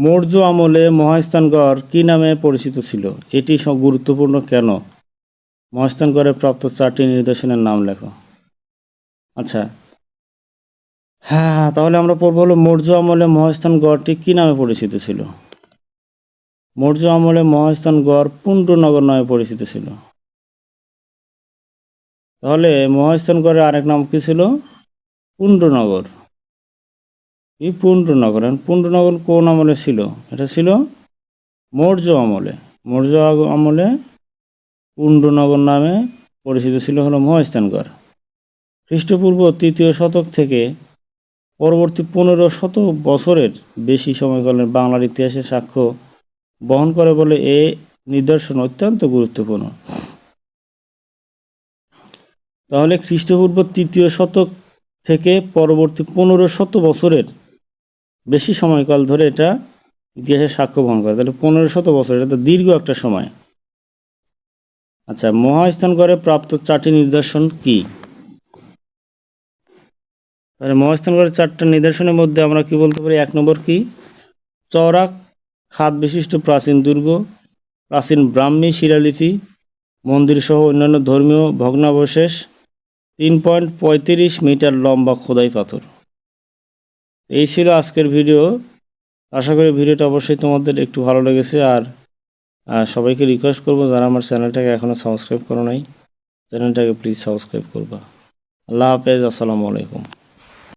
মৌর্য আমলে মহাস্থানগড় কী নামে পরিচিত ছিল? এটি সব গুরুত্বপূর্ণ কেন? মহাস্থানগড়ে প্রাপ্ত চারটি নির্দেশনের নাম লেখো। আচ্ছা। হ্যাঁ হ্যাঁ তাহলে আমরা পড়ব হলো মৌর্য আমলে মহাস্থানগড়টি কী নামে পরিচিত ছিল? মৌর্য আমলে মহাস্থানগড় পুণ্ডনগর নামে পরিচিত ছিল। তাহলে মহাস্থানগড়ের আরেক নাম কি ছিল? পুণ্ডনগর এই পুণ্ডনগর পুণ্ডনগর কোন আমলে ছিল? এটা ছিল মৌর্য আমলে। মৌর্য আমলে পুণ্ডনগর নামে পরিচিত ছিল হলো মহাস্থানগড়। খ্রিস্টপূর্ব তৃতীয় শতক থেকে পরবর্তী পনেরো শত বছরের বেশি সময়কালের বাংলার ইতিহাসে সাক্ষ্য বহন করে বলে এ নিদর্শন অত্যন্ত গুরুত্বপূর্ণ। তাহলে খ্রিস্টপূর্ব তৃতীয় শতক থেকে পরবর্তী পনেরো শত বছরের বেশি সময়কাল ধরে এটা ইতিহাসে সাক্ষ্য বহন করে। তাহলে পনেরো শত বছর, এটা তো দীর্ঘ একটা সময়। আচ্ছা মহাস্থানগড়ে প্রাপ্ত চারটি নিদর্শন কি? তাহলে মহাস্থান মহাস্থানগড়ের চারটা নিদর্শনের মধ্যে আমরা কি বলতে পারি? এক নম্বর কি? চওড়া খাত বিশিষ্ট প্রাচীন দুর্গ, প্রাচীন ব্রাহ্মী শিলালিপি মন্দির সহ অন্যান্য ধর্মীয় ভগ্নাবশেষ, তিন পয়েন্ট পঁয়ত্রিশ মিটার লম্বা খোদাই পাথর। এই ছিল আজকের ভিডিও। আশা করি ভিডিওটা অবশ্যই তোমাদের একটু ভালো লেগেছে আর সবাইকে রিকোয়েস্ট করব যারা আমার চ্যানেলটাকে এখনও সাবস্ক্রাইব করো নাই, চ্যানেলটাকে প্লিজ সাবস্ক্রাইব করবা। আল্লাহ হাফেজ, আসসালামু আলাইকুম।